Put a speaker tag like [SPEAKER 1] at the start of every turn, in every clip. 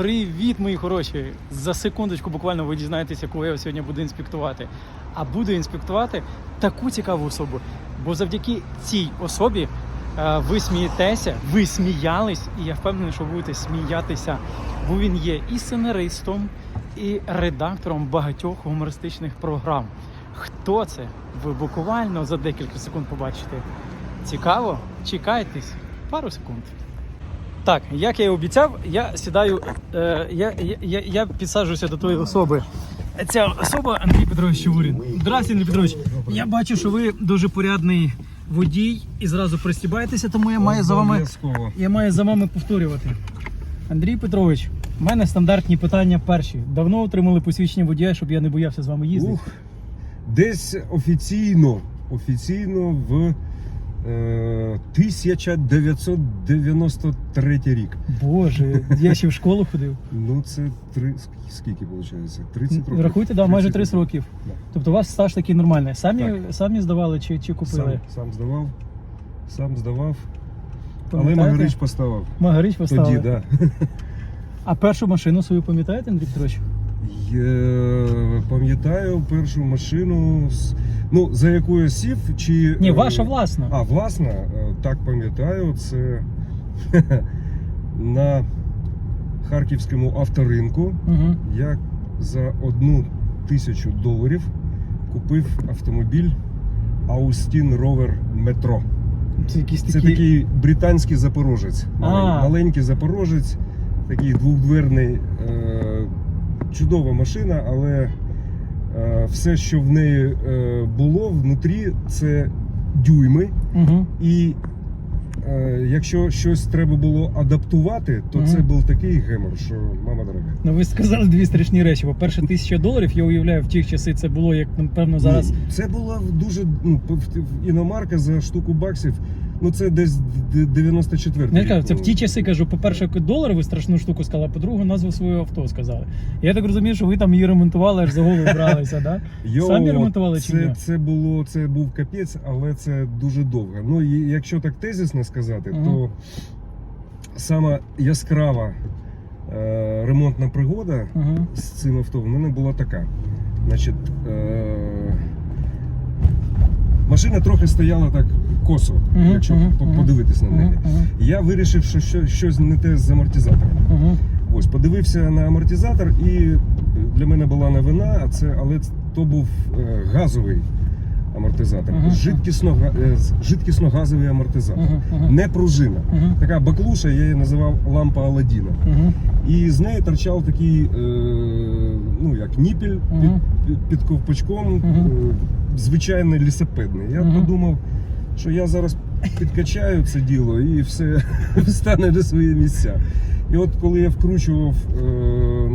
[SPEAKER 1] Привіт, мої хороші! За секундочку буквально ви дізнаєтеся, кого я сьогодні буду інспектувати. А буду інспектувати таку цікаву особу. Бо завдяки цій особі е, ви смієтеся, ви сміялись, і я впевнений, що будете сміятися. Бо він є і сценаристом, і редактором багатьох гумористичних програм. Хто це? Ви буквально за декілька секунд побачите. Цікаво? Чекайтесь пару секунд. Так, як я і обіцяв, я сідаю, е, я, я, я, я підсаджуюся до тої особи. Ця особа Андрій Петрович Щевурін. Здравствуйте, Андрій Петрович. Я бачу, що ви дуже порядний водій і зразу пристібаєтеся, тому я маю за вами, я маю за вами повторювати. Андрій Петрович, в мене стандартні питання перші. Давно отримали посвідчення водія, щоб я не боявся з вами їздити.
[SPEAKER 2] Ух, десь офіційно, офіційно в 1993 рік.
[SPEAKER 1] Боже, я ще в школу ходив.
[SPEAKER 2] Ну це три, скільки виходить? 30 років.
[SPEAKER 1] Рахуйте, да, майже 30
[SPEAKER 2] років. Да.
[SPEAKER 1] Тобто у вас стаж такий нормальний. Самі,
[SPEAKER 2] Так.
[SPEAKER 1] самі здавали чи, чи купили?
[SPEAKER 2] Сам, сам здавав, сам здавав, але Магарич поставив.
[SPEAKER 1] Магарич поставили.
[SPEAKER 2] Тоді, так. Да.
[SPEAKER 1] А першу машину свою пам'ятаєте, Андрій Петрович?
[SPEAKER 2] Я пам'ятаю першу машину, з- ну, за яку я сів, чи.
[SPEAKER 1] Ні,
[SPEAKER 2] е,
[SPEAKER 1] ваша власна.
[SPEAKER 2] А, власна, е, так пам'ятаю, це на харківському авторинку.
[SPEAKER 1] Угу.
[SPEAKER 2] Я за одну тисячу доларів купив автомобіль Austin Rover Metro.
[SPEAKER 1] Це якісь
[SPEAKER 2] Це такий британський запорожець. Малень-
[SPEAKER 1] А.
[SPEAKER 2] Маленький запорожець, такий двохдверний. Е- чудова машина, але все, що в неї е- було внутрі, це дюйми.
[SPEAKER 1] Угу.
[SPEAKER 2] І е, якщо щось треба було адаптувати, то
[SPEAKER 1] Мгм.
[SPEAKER 2] це був такий гемор, що мама дорога.
[SPEAKER 1] Ну ви сказали дві страшні речі. По-перше, тисяча доларів, я уявляю, в ті часи це було, як напевно, зараз.
[SPEAKER 2] Ні, це була дуже ну, іномарка за штуку баксів. Ну це десь 94
[SPEAKER 1] Ну, Я кажу, це в ті часи кажу, по-перше, долар ви страшну штуку сказали, а по-друге, назву свого авто сказали. Я так розумію, що ви там її ремонтували, аж за голову бралися, да?
[SPEAKER 2] Йо,
[SPEAKER 1] Самі ремонтували чи
[SPEAKER 2] це,
[SPEAKER 1] ні?
[SPEAKER 2] це було це був капець, але це дуже довго. Ну і якщо так тезісно сказати,
[SPEAKER 1] Мгм.
[SPEAKER 2] то сама яскрава е, ремонтна пригода
[SPEAKER 1] Угу.
[SPEAKER 2] з цим авто в мене була така. Значить, е, машина трохи стояла так косо,
[SPEAKER 1] Мгм,
[SPEAKER 2] якщо
[SPEAKER 1] мгм.
[SPEAKER 2] подивитись на неї.
[SPEAKER 1] Угу.
[SPEAKER 2] Я вирішив, що що- щось не те з амортизатором.
[SPEAKER 1] Угу.
[SPEAKER 2] Ось подивився на амортизатор, і для мене була новина, а це але то був е, газовий амортизатор.
[SPEAKER 1] Мгм.
[SPEAKER 2] Жидкісно, е, жидкісно-газовий амортизатор.
[SPEAKER 1] Угу. Угу.
[SPEAKER 2] Не пружина.
[SPEAKER 1] Угу.
[SPEAKER 2] Така баклуша, я її називав лампа Аладдіна.
[SPEAKER 1] Угу.
[SPEAKER 2] І з неї торчав такий, е, ну як ніпіль
[SPEAKER 1] Мгм.
[SPEAKER 2] під, під, під ковпачком,
[SPEAKER 1] Мгм.
[SPEAKER 2] е, звичайний лісопедний. Я
[SPEAKER 1] Мгм.
[SPEAKER 2] подумав, що я зараз підкачаю це діло і все встане на свої місця. І от коли я вкручував е,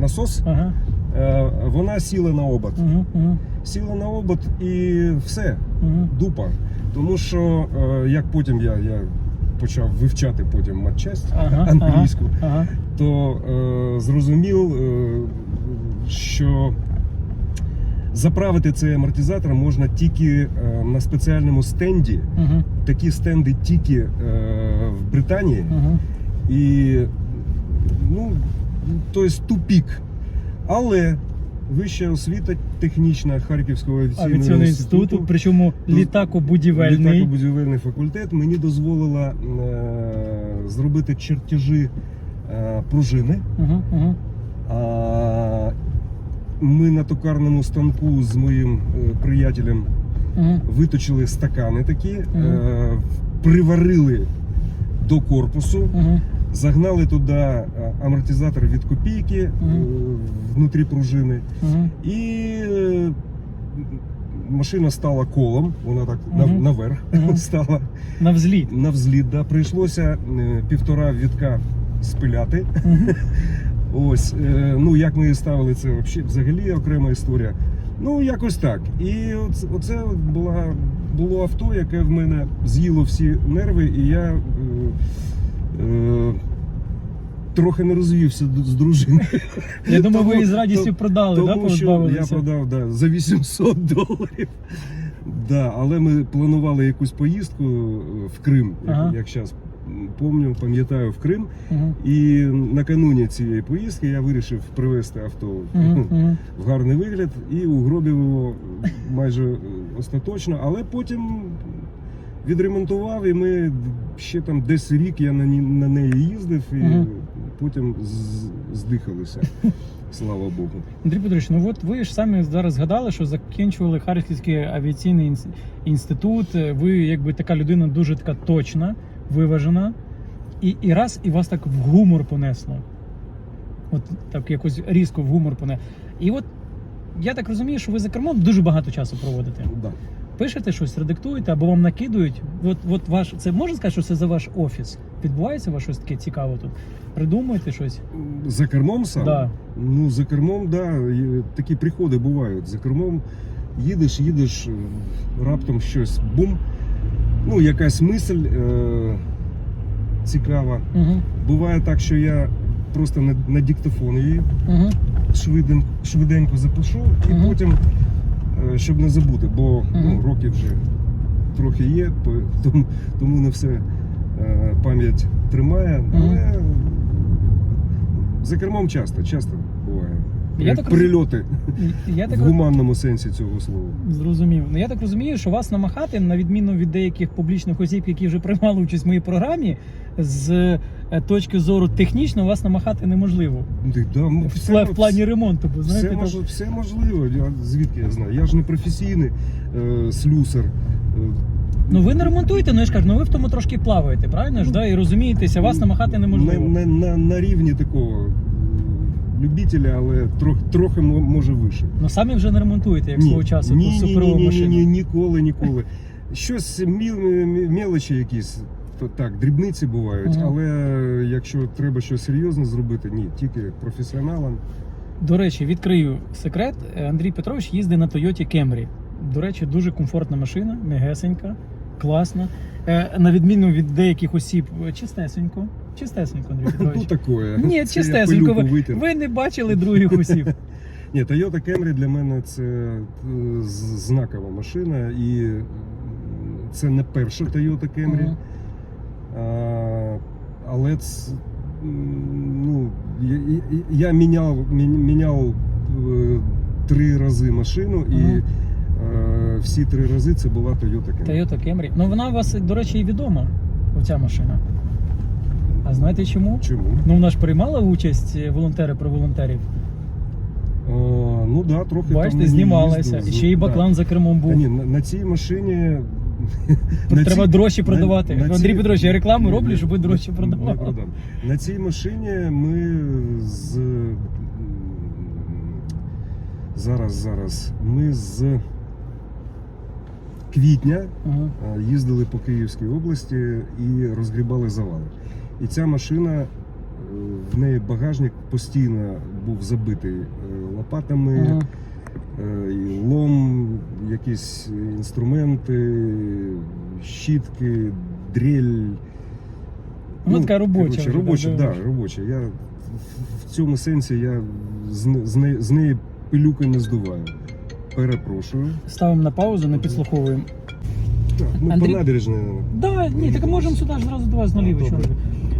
[SPEAKER 2] насос,
[SPEAKER 1] Ага.
[SPEAKER 2] е, вона сіла на обод.
[SPEAKER 1] Угу. Угу.
[SPEAKER 2] Сіла на обод і все,
[SPEAKER 1] Угу.
[SPEAKER 2] дупа. Тому що е, як потім я, я почав вивчати потім матчасть
[SPEAKER 1] Ага.
[SPEAKER 2] англійську,
[SPEAKER 1] Ага.
[SPEAKER 2] то е, зрозумів, е, що заправити цей амортизатор можна тільки е, на спеціальному стенді.
[SPEAKER 1] Угу.
[SPEAKER 2] Такі стенди тільки е, в Британії.
[SPEAKER 1] Угу. І...
[SPEAKER 2] Ну, тобто тупік. Але вища освіта технічна Харківського авіаційного
[SPEAKER 1] Авіаційного
[SPEAKER 2] інституту,
[SPEAKER 1] інституту, причому літакобудівельний.
[SPEAKER 2] літакобудівельний факультет мені дозволила е, зробити чертежі е, пружини.
[SPEAKER 1] Угу. Угу.
[SPEAKER 2] А ми на токарному станку з моїм е, приятелем
[SPEAKER 1] Угу.
[SPEAKER 2] виточили стакани такі,
[SPEAKER 1] Мгм.
[SPEAKER 2] е, приварили до корпусу,
[SPEAKER 1] Угу.
[SPEAKER 2] загнали туди е, амортизатор від копійки е, внутрі пружини,
[SPEAKER 1] Угу.
[SPEAKER 2] і е, машина стала колом, вона так на-
[SPEAKER 1] Мгм.
[SPEAKER 2] наверх
[SPEAKER 1] Мгм.
[SPEAKER 2] стала
[SPEAKER 1] На взліт.
[SPEAKER 2] на взліт. Да. Прийшлося півтора вітка спиляти.
[SPEAKER 1] Угу.
[SPEAKER 2] Ось, е, ну як ми ставили, це взагалі, взагалі окрема історія. Ну, якось так. І оце, оце була, було авто, яке в мене з'їло всі нерви, і я е, е, трохи не розвівся з дружиною.
[SPEAKER 1] Я думаю, ви
[SPEAKER 2] Тому-
[SPEAKER 1] її з радістю продали, да,
[SPEAKER 2] Тому що я продав да, за 800 доларів. Да, але ми планували якусь поїздку е, в Крим, як,
[SPEAKER 1] Ага.
[SPEAKER 2] як зараз помню, пам'ятаю в Крим.
[SPEAKER 1] Мгм.
[SPEAKER 2] І накануні цієї поїздки я вирішив привезти авто.
[SPEAKER 1] Мгм.
[SPEAKER 2] в гарний вигляд і угробив його майже е, остаточно, але потім відремонтував, і ми ще там десь рік я на, на неї їздив, і
[SPEAKER 1] Мгм.
[SPEAKER 2] потім здихалися. Слава Богу.
[SPEAKER 1] Андрій Петрович, ну от ви ж самі зараз згадали, що закінчували Харківський авіаційний інститут. Ви якби така людина дуже така точна, виважена. І, і раз, і вас так в гумор понесло. От так якось різко в гумор понесло. І от я так розумію, що ви за кермом дуже багато часу проводите.
[SPEAKER 2] Да.
[SPEAKER 1] Пишете щось, редактуєте або вам накидують. От, от ваш, це можна сказати, що це за ваш офіс? Відбувається у вас щось таке цікаве тут? Придумуєте щось?
[SPEAKER 2] За кермом сам?
[SPEAKER 1] Да.
[SPEAKER 2] Ну, за кермом, да, такі приходи бувають. За кермом їдеш, їдеш, раптом щось бум. Ну, якась мисль е- цікава.
[SPEAKER 1] Угу.
[SPEAKER 2] Буває так, що я просто на, на диктофон її
[SPEAKER 1] Угу.
[SPEAKER 2] швиденько, швиденько запишу і
[SPEAKER 1] Мгм.
[SPEAKER 2] потім, е, щоб не забути, бо ну,
[SPEAKER 1] Мгм.
[SPEAKER 2] роки вже трохи є, тому, тому не все е, пам'ять тримає. Але за кермом часто, часто.
[SPEAKER 1] Я так
[SPEAKER 2] Прильоти
[SPEAKER 1] Я так
[SPEAKER 2] в гуманному сенсі цього слова.
[SPEAKER 1] Зрозумів. Ну я так розумію, що вас намахати, на відміну від деяких публічних осіб, які вже приймали участь в моїй програмі, з е, точки зору технічно вас намахати неможливо.
[SPEAKER 2] Ти- да, ну,
[SPEAKER 1] В,
[SPEAKER 2] все-
[SPEAKER 1] пла- в плані ремонту, бо знаєте,
[SPEAKER 2] все, мож, все можливо. Я, звідки я знаю? Я ж не професійний е, слюсар. Е,
[SPEAKER 1] ну ви не ремонтуєте, ну я ж кажу, ну ви в тому трошки плаваєте, правильно ж? Да? І розумієтеся, вас намахати неможливо.
[SPEAKER 2] На, на, на, на рівні такого любителя, але трох, трохи може вище.
[SPEAKER 1] Ну самі вже не ремонтуєте, як свого часу
[SPEAKER 2] ні, ні, ні, ні, ні, ні, ніколи, ніколи. Щось міл, мі- мелочі якісь, то так, дрібниці бувають,
[SPEAKER 1] Мгм.
[SPEAKER 2] але якщо треба щось серйозне зробити, ні, тільки професіоналам.
[SPEAKER 1] До речі, відкрию секрет. Андрій Петрович їздить на Toyota Camry. До речі, дуже комфортна машина, мегесенька, класна. Е, На відміну від деяких осіб, чистесенько. Чистесенько, Андрій
[SPEAKER 2] Ну
[SPEAKER 1] Петрович.
[SPEAKER 2] такое.
[SPEAKER 1] Ні,
[SPEAKER 2] Це
[SPEAKER 1] чистесенько. Ви, ви не бачили других осіб.
[SPEAKER 2] Ні, Toyota Camry для мене це е, знакова машина, і е, це не перша Toyota Camry. А, але це, ну, я, міняв, міняв е, три рази машину, і всі три рази це була Toyota Camry.
[SPEAKER 1] Toyota Camry. Ну вона у вас, до речі, і відома, оця машина. А знаєте чому?
[SPEAKER 2] Чому?
[SPEAKER 1] Ну вона ж приймала участь е, волонтери про волонтерів.
[SPEAKER 2] А, ну да, трохи
[SPEAKER 1] Бачите,
[SPEAKER 2] мені
[SPEAKER 1] знімалася.
[SPEAKER 2] їздив,
[SPEAKER 1] І ще й
[SPEAKER 2] да.
[SPEAKER 1] баклан за кермом
[SPEAKER 2] Та
[SPEAKER 1] був.
[SPEAKER 2] Ні, на, на цій машині.
[SPEAKER 1] Тут треба
[SPEAKER 2] цій-
[SPEAKER 1] дрожчі
[SPEAKER 2] на-
[SPEAKER 1] продавати.
[SPEAKER 2] на
[SPEAKER 1] Андрій
[SPEAKER 2] цій-
[SPEAKER 1] Петрович, я рекламу
[SPEAKER 2] Ні,
[SPEAKER 1] роблю,
[SPEAKER 2] ні,
[SPEAKER 1] щоб ви дрожчі
[SPEAKER 2] не-
[SPEAKER 1] продавали.
[SPEAKER 2] продам. На цій машині ми з м, зараз, зараз. Ми з квітня
[SPEAKER 1] Ага.
[SPEAKER 2] е, їздили по Київській області і розгрібали завали. І ця машина, е, в неї багажник постійно був забитий е, лопатами.
[SPEAKER 1] Ага.
[SPEAKER 2] Е, і лом, якісь інструменти, щітки, дрель.
[SPEAKER 1] Ну, така робоча
[SPEAKER 2] коротше,
[SPEAKER 1] вже,
[SPEAKER 2] робоча,
[SPEAKER 1] да,
[SPEAKER 2] да, робоча. Я в цьому сенсі я з, з, неї, з неї пилюки не здуваю. Перепрошую.
[SPEAKER 1] Ставимо на паузу, не підслуховуємо.
[SPEAKER 2] Так, ми
[SPEAKER 1] Андрій-
[SPEAKER 2] по набережній.
[SPEAKER 1] Да, ні, так можемо сюди ж зразу до вас наліво. Ви.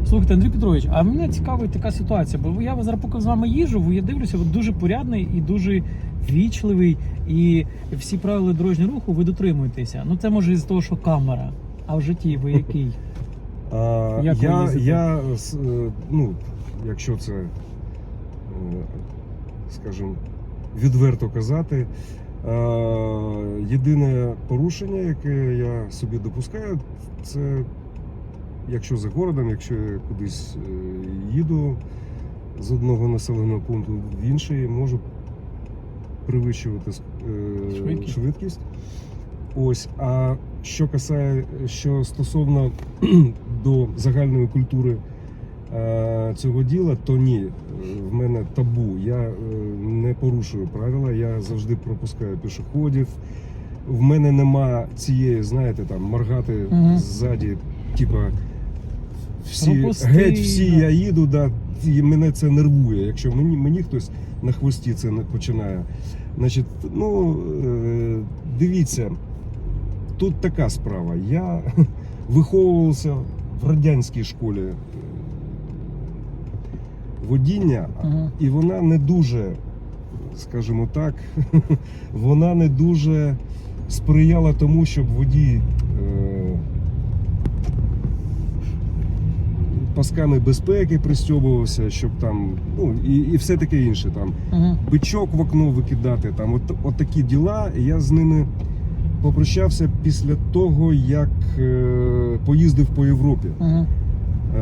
[SPEAKER 1] Слухайте, Андрій Петрович, а мене цікавить така ситуація, бо я зараз поки з вами їжу, я дивлюся, ви дуже порядний і дуже вічливий, і всі правила дорожнього руху ви дотримуєтеся. Ну це може із того, що камера. А в житті ви який?
[SPEAKER 2] А,
[SPEAKER 1] Як ви
[SPEAKER 2] я,
[SPEAKER 1] їздите?
[SPEAKER 2] я, с- е, ну, якщо це, е, скажімо, відверто казати, е, єдине порушення, яке я собі допускаю, це якщо за городом, якщо я кудись е, їду з одного населеного пункту в інший, можу перевищувати е,
[SPEAKER 1] Швидкість.
[SPEAKER 2] швидкість. Ось, а що касає, що стосовно до загальної культури е, цього діла, то ні, в мене табу. Я не порушую правила, я завжди пропускаю пішоходів. В мене нема цієї, знаєте, там моргати
[SPEAKER 1] Мгм.
[SPEAKER 2] ззаді, типа всі
[SPEAKER 1] Пропусти,
[SPEAKER 2] геть всі
[SPEAKER 1] да.
[SPEAKER 2] я їду, да, і мене це нервує. Якщо мені, мені хтось на хвості це не починає. Значить, ну е, дивіться, тут така справа. Я виховувався в радянській школі е, водіння,
[SPEAKER 1] Мгм.
[SPEAKER 2] і вона не дуже, скажімо так, вона не дуже сприяла тому, щоб водій е, пасками безпеки пристьобувався, щоб там, ну і, і все таке інше. Там
[SPEAKER 1] Мгм.
[SPEAKER 2] бичок в окно викидати, там от, от такі діла. Я з ними попрощався після того, як е, поїздив по Європі.
[SPEAKER 1] Мгм.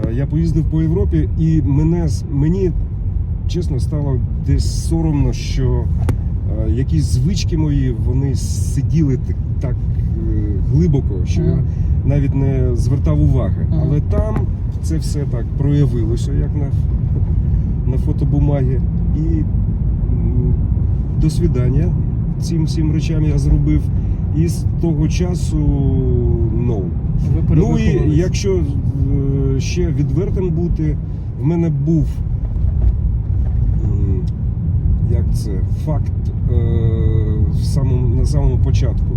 [SPEAKER 2] Е, Я поїздив по Європі, і мене мені чесно стало десь соромно, що е, якісь звички мої вони сиділи так, так е, глибоко, що я. Навіть не звертав уваги.
[SPEAKER 1] Мгм.
[SPEAKER 2] Але там це все так проявилося, як на, на фотобумагі. І до свідання цим всім речам я зробив. І з того часу no.
[SPEAKER 1] Ви
[SPEAKER 2] Ну і якщо е, ще відвертим бути, в мене був як це факт е, в самому, на самому початку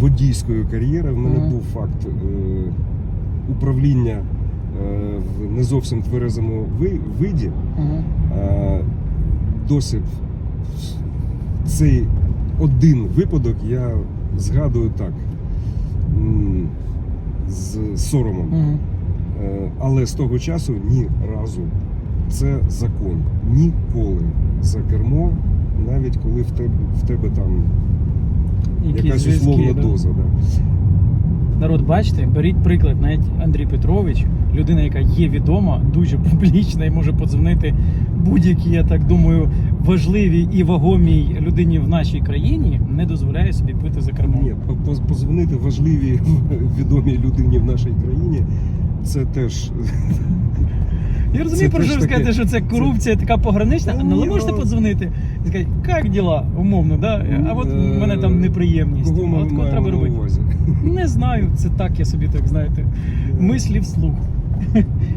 [SPEAKER 2] водійської кар'єри. В мене
[SPEAKER 1] Мгм.
[SPEAKER 2] був факт е, управління е, в не зовсім тверезому ви- виді.
[SPEAKER 1] Мгм.
[SPEAKER 2] Е, Досить цей один випадок я згадую так з соромом.
[SPEAKER 1] Мгм.
[SPEAKER 2] Е, Але з того часу ні разу це закон. Ніколи за кермо, навіть коли в тебе, в тебе там
[SPEAKER 1] Якісь
[SPEAKER 2] якась
[SPEAKER 1] зв'язки,
[SPEAKER 2] условна
[SPEAKER 1] да?
[SPEAKER 2] доза. Да.
[SPEAKER 1] Народ, бачите, беріть приклад, навіть Андрій Петрович, людина, яка є відома, дуже публічна і може подзвонити будь-якій, я так думаю, важливій і вагомій людині в нашій країні, не дозволяє собі пити за кермом.
[SPEAKER 2] Ні, позвонити важливій відомій людині в нашій країні. Це теж
[SPEAKER 1] Я розумію, про що ви скажете, що це корупція така погранична, але
[SPEAKER 2] ні,
[SPEAKER 1] ви можете
[SPEAKER 2] ну.
[SPEAKER 1] подзвонити і сказати, як діла, умовно, да? а от в мене там неприємність.
[SPEAKER 2] Кого
[SPEAKER 1] от кого треба робити?
[SPEAKER 2] увазі?
[SPEAKER 1] Не знаю, це так, я собі так знаєте. Мислі вслух.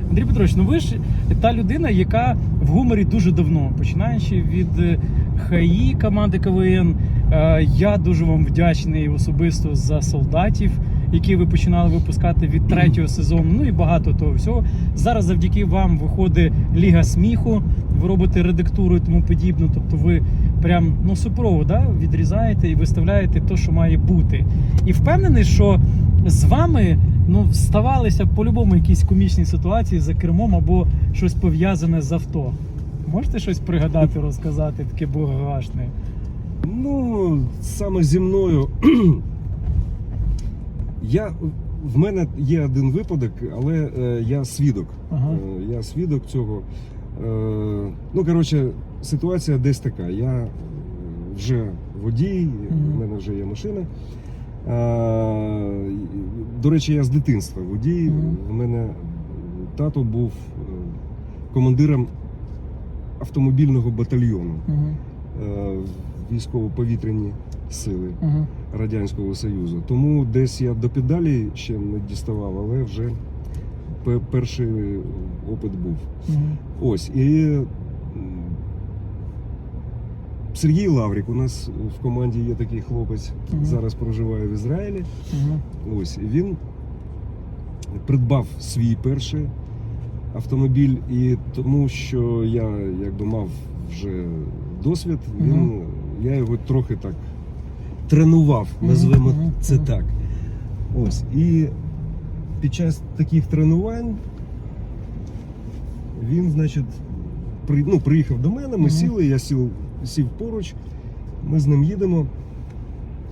[SPEAKER 1] Андрій Петрович, ну ви ж та людина, яка в гуморі дуже давно, починаючи від е, ХАІ команди КВН. Е, Я дуже вам вдячний особисто за солдатів, які ви починали випускати від третього сезону. Ну і багато того всього. Зараз завдяки вам виходить Ліга сміху, ви робите редактуру і тому подібне. Тобто ви прям ну суперово да, відрізаєте і виставляєте те, що має бути. І впевнений, що з вами ну, ставалися по-любому якісь комічні ситуації за кермом або щось пов'язане з авто. Можете щось пригадати, розказати, таке богашне?
[SPEAKER 2] Ну, саме зі мною. Я, в мене є один випадок, але е, я свідок.
[SPEAKER 1] Ага.
[SPEAKER 2] Е, я свідок цього. Е, ну, коротше, ситуація десь така. Я е, вже водій,
[SPEAKER 1] Мгм.
[SPEAKER 2] в мене вже є машина. Е, до речі, я з дитинства водій.
[SPEAKER 1] Мгм.
[SPEAKER 2] В мене тато був е, командиром автомобільного батальйону
[SPEAKER 1] Угу.
[SPEAKER 2] е, військово-повітряні сили
[SPEAKER 1] Угу.
[SPEAKER 2] Радянського Союзу. Тому десь я до педалі ще не діставав, але вже перший опит був.
[SPEAKER 1] Угу.
[SPEAKER 2] Ось і Сергій Лаврік у нас в команді є такий хлопець,
[SPEAKER 1] Мгм.
[SPEAKER 2] зараз проживає в Ізраїлі.
[SPEAKER 1] Угу.
[SPEAKER 2] Ось і він придбав свій перший автомобіль, і тому що я якби мав вже досвід, він,
[SPEAKER 1] Мгм.
[SPEAKER 2] я його трохи так тренував, назвемо це так. Ось. І під час таких тренувань він, значить, при, ну, приїхав до мене, ми сіли, я сів, сів поруч, ми з ним їдемо.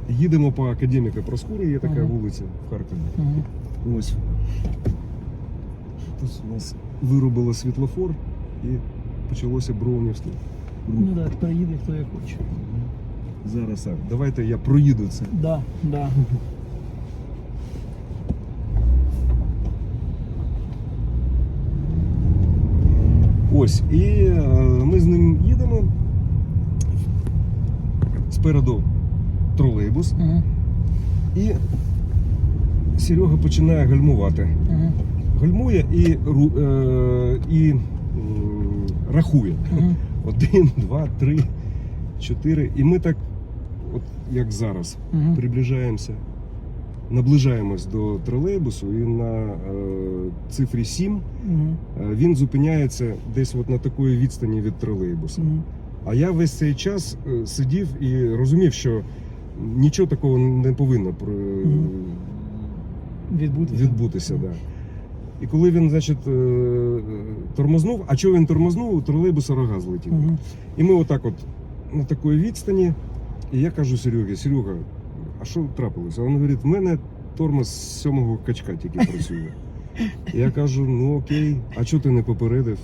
[SPEAKER 2] Їдемо по академіка Проскури, є така
[SPEAKER 1] Мгм.
[SPEAKER 2] вулиця в Харкові.
[SPEAKER 1] Угу.
[SPEAKER 2] Ось. Тут у нас виробило світлофор і почалося броунівство.
[SPEAKER 1] Ну так, да, приїде хто як хоче.
[SPEAKER 2] Зараз так. Давайте я проїду це.
[SPEAKER 1] Да, да.
[SPEAKER 2] Ось. І е, ми з ним їдемо. Спереду тролейбус,
[SPEAKER 1] Угу.
[SPEAKER 2] і Серега починає гальмувати.
[SPEAKER 1] Угу.
[SPEAKER 2] Гальмує і, ру- е, і рахує.
[SPEAKER 1] Угу.
[SPEAKER 2] Один, два, три, чотири. І ми так, от як зараз,
[SPEAKER 1] Угу.
[SPEAKER 2] приближаємося наближаємось до тролейбусу, і на е, цифрі 7
[SPEAKER 1] Мгм.
[SPEAKER 2] е, він зупиняється десь от на такої відстані від тролейбуса.
[SPEAKER 1] Мгм.
[SPEAKER 2] А я весь цей час е, сидів і розумів, що нічого такого не повинно про-
[SPEAKER 1] Мгм. Відбутися.
[SPEAKER 2] відбутися. Да. І коли він, значить, тормознув, а чого він тормознув, у тролейбуса рога злетів.
[SPEAKER 1] Мгм.
[SPEAKER 2] І ми отак от на такої відстані. І я кажу Серегі, Серега, а що трапилося? Він говорить, в мене тормоз з сьомого качка тільки працює. Я кажу, ну окей, а чого ти не попередив?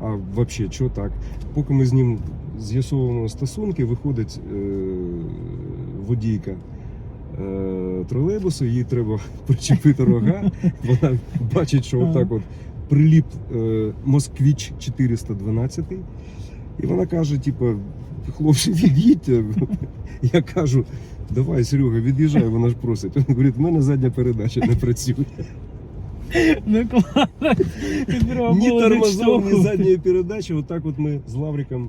[SPEAKER 2] А взагалі, що так? Поки ми з ним з'ясовуємо стосунки, виходить е- водійка е- тролейбусу, їй треба причепити рога. Вона бачить, що отак от приліп е- Москвіч 412. І вона каже: типу, хлопці, від'їдьте. Я кажу, давай, Серега, від'їжджай, вона ж просить. Він говорить, в мене задня передача не працює.
[SPEAKER 1] Ну,
[SPEAKER 2] Ні тормозов, ні задньої передачі. Отак от ми з Лавриком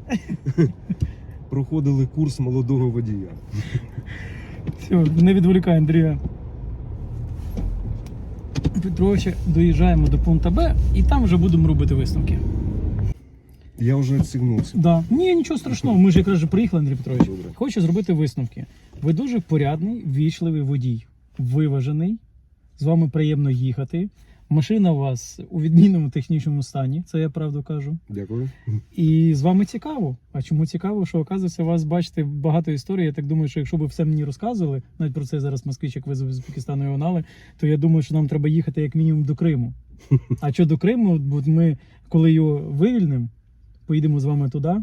[SPEAKER 2] проходили курс молодого водія.
[SPEAKER 1] Все, не відволікай Андрія. Петровича, доїжджаємо до пункту Б і там вже будемо робити висновки.
[SPEAKER 2] Я вже відсігнувся.
[SPEAKER 1] Да. Ні, нічого страшного. Ми ж якраз вже приїхали, Андрій Петрович.
[SPEAKER 2] Добре.
[SPEAKER 1] Хочу зробити висновки. Ви дуже порядний, вічливий водій, виважений. З вами приємно їхати. Машина у вас у відмінному технічному стані, це я правду кажу.
[SPEAKER 2] Дякую.
[SPEAKER 1] І з вами цікаво. А чому цікаво, що оказується, у вас бачите багато історій. Я так думаю, що якщо б все мені розказували, навіть про це зараз москвичик везу з Узбекистану і Онали, то я думаю, що нам треба їхати як мінімум до Криму. А що до Криму, бо ми, коли його вивільнимо, поїдемо з вами туди.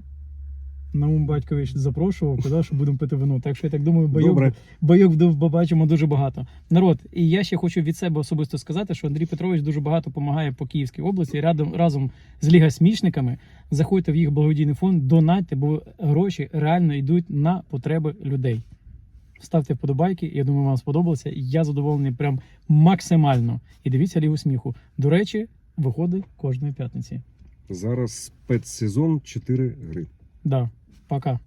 [SPEAKER 1] Наум Батькович запрошував, казав, що будемо пити вино. Так що я так думаю, бойок, бойок побачимо дуже багато. Народ, і я ще хочу від себе особисто сказати, що Андрій Петрович дуже багато допомагає по Київській області рядом разом з лігасмічниками. Заходьте в їх благодійний фонд, донатьте, бо гроші реально йдуть на потреби людей. Ставте вподобайки, я думаю, вам сподобалося. Я задоволений прям максимально. І дивіться лігу сміху. До речі, виходить кожної п'ятниці.
[SPEAKER 2] Зараз спецсезон 4 гри.
[SPEAKER 1] Да, пока.